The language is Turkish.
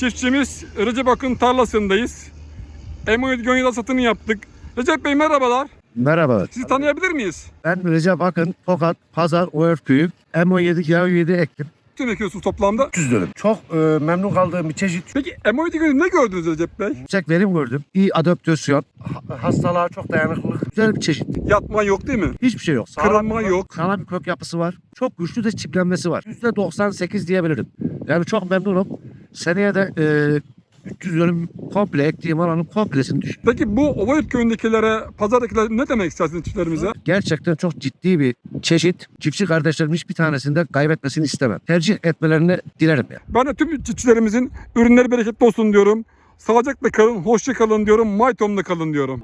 Çiftçimiz Recep Akın tarlasındayız. Emoid Gonya'da satını yaptık. Recep Bey merhabalar. Merhaba. Sizi tanıyabilir miyiz? Ben Recep Akın, Tokat, Pazar, OF Köyü. M17 yağı 7 ektim. Tüm ekiyorsunuz toplamda. 300 dönüm. Çok e, memnun kaldığım bir çeşit. Peki Emoid Gonya'da ne gördünüz Recep Bey? Yüksek verim gördüm. İyi adaptasyon. Ha- hastalığa çok dayanıklılık. Güzel bir çeşit. Yatma yok değil mi? Hiçbir şey yok. Kırılma bir- yok. Sağlam bir kök yapısı var. Çok güçlü de çiplenmesi var. %98 diyebilirim. Yani çok memnunum. Seneye de e, 300 dönüm komple ektiğim alanın komplesini düşün. Peki bu Ovalit köyündekilere, pazardakilere ne demek istersiniz çiftçilerimize? Gerçekten çok ciddi bir çeşit. Çiftçi kardeşlerim hiçbir tanesini de kaybetmesini istemem. Tercih etmelerini dilerim ya. Ben de tüm çiftçilerimizin ürünleri bereketli olsun diyorum. Sağlıcakla kalın, hoşça kalın diyorum. Maytom'da kalın diyorum.